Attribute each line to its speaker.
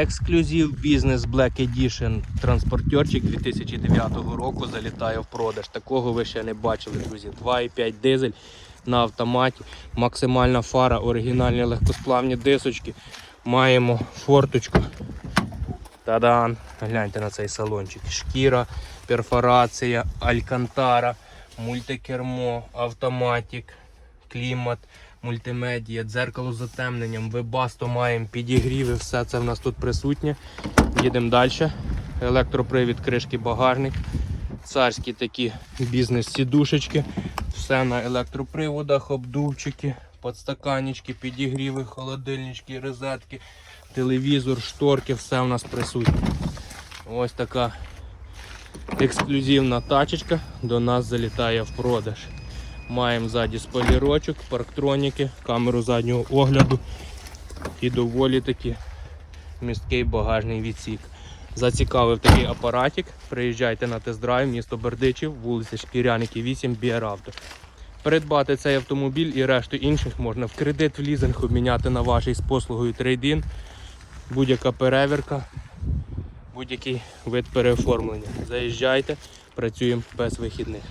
Speaker 1: Ексклюзив бізнес Black Edition транспортерчик 2009 року залітає в продаж. Такого ви ще не бачили, друзі. 2,5 дизель на автоматі, максимальна фара, оригінальні легкосплавні дисочки. Маємо форточку. Тадан! Гляньте на цей салончик. Шкіра, перфорація, алькантара, мультикермо, автоматик, клімат, мультимедія, дзеркало з затемненням, вебасто маємо, підігріви, все це в нас тут присутнє. Їдемо далі. Електропривід, кришки, багажник. Царські такі бізнес-сідушечки. Все на електроприводах, обдувчики, подстаканнички, підігріви, холодильнички, розетки, телевізор, шторки, все у нас присутнє. Ось така ексклюзивна тачечка до нас залітає в продаж. Маємо ззаді спойлерочок, парктроніки, камеру заднього огляду і доволі таки місткий багажний відсік. Зацікавив такий апаратик. Приїжджайте на тест-драйв, місто Бердичів, вулиця Шкіряники, 8 Біаравто. Придбати цей автомобіль і решту інших можна в кредит, в лізинг обміняти на вашій з послугою трейдин, будь-яка перевірка, будь-який вид переоформлення. Заїжджайте, працюємо без вихідних.